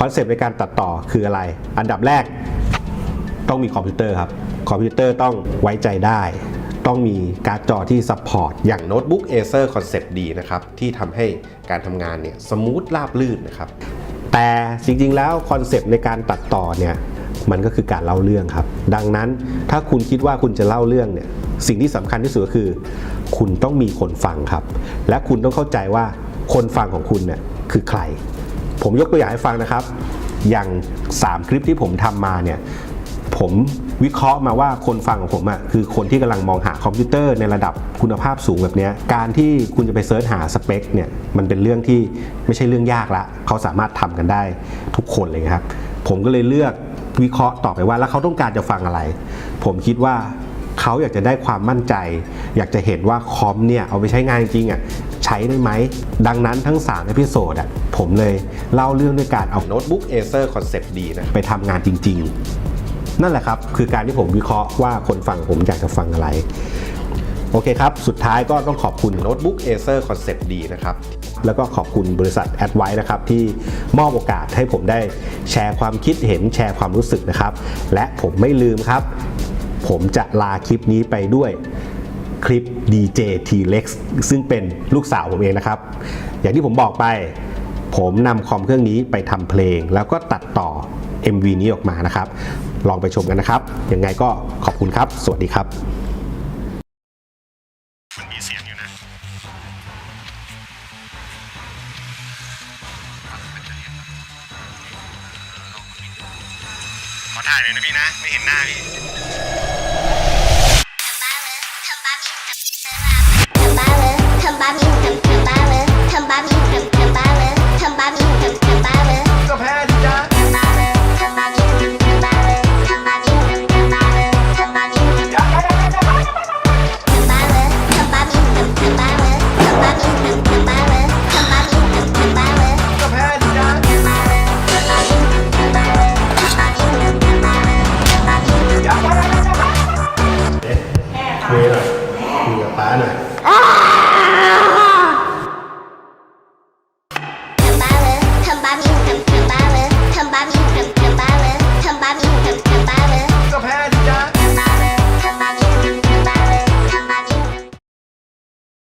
คอนเซปต์ในการตัดต่อคืออะไร อันดับแรกต้องมีคอมพิวเตอร์ครับ คอมพิวเตอร์ต้องไว้ใจได้ ต้องมีการ์ดจอที่ซัพพอร์ตอย่างโน้ตบุ๊ก Acer Concept D นะครับ ที่ทำให้การทำงานเนี่ยสมูทราบลื่นนะครับ แต่จริงๆแล้วคอนเซปต์ในการตัดต่อเนี่ยมันก็คือการเล่าเรื่องครับ ดังนั้นถ้าคุณคิดว่าคุณจะเล่าเรื่องเนี่ยสิ่งที่สำคัญที่สุดก็คือ คุณต้องมีคนฟังครับ และคุณต้องเข้าใจว่าคนฟังของคุณเนี่ยคือใคร ผมยกตัวอย่างให้ฟังนะครับ อย่าง 3 คลิปที่ผมทำมาเนี่ยผมวิเคราะห์มาว่าคนฟังของผมอะ่ะคือคนที่กำลังมองหาคอมพิวเตอร์ในระดับคุณภาพสูงแบบนี้การที่คุณจะไปเซิร์ชหาสเปคเนี่ยมันเป็นเรื่องที่ไม่ใช่เรื่องยากละเขาสามารถทำกันได้ทุกคนเลยครับ ผมก็เลยเลือกวิเคราะห์ต่อไปว่าแล้วเขาต้องการจะฟังอะไร ผมคิดว่า เขาอยากจะได้ความมั่นใจ อยากจะเห็นว่าคอมเนี่ยเอาไปใช้งานจริงๆอะใช้ได้ไหม ดังนั้นทั้ง3เอพิโซดอะผมเลยเล่าเรื่องด้วยการเอาโน้ตบุ๊ก Acer Concept D นะครับไปทำงานจริง ๆ นั่นแหละครับ คือการที่ผมวิเคราะห์ว่าคนฟังผมอยากจะฟังอะไร โอเคครับ สุดท้ายก็ต้องขอบคุณโน้ตบุ๊ก Acer Concept D นะครับแล้วก็ขอบคุณบริษัท a d v i นะครับ ที่มอบโอกาสให้ผมได้แชร์ความคิดเห็นแชร์ความรู้สึกนะครับ และผมไม่ลืมครับ ผมจะลาคลิปนี้ไปด้วยคลิป DJ T-Rex ซึ่งเป็นลูกสาวผมเองนะครับ อย่างที่ผมบอกไป ผมนำคอมเครื่องนี้ไปทำเพลง แล้วก็ตัดต่อ MV นี้ออกมานะครับ ลองไปชมกันนะครับ ยังไงก็ขอบคุณครับ สวัสดีครับมันมีเสียงอยู่นะขอถ่ายเลยนะพี่นะ ไม่เห็นหน้าพี่ คุยหน่อยคุยกับป้าเลยทำบ้ามีทำทำบ้าเลย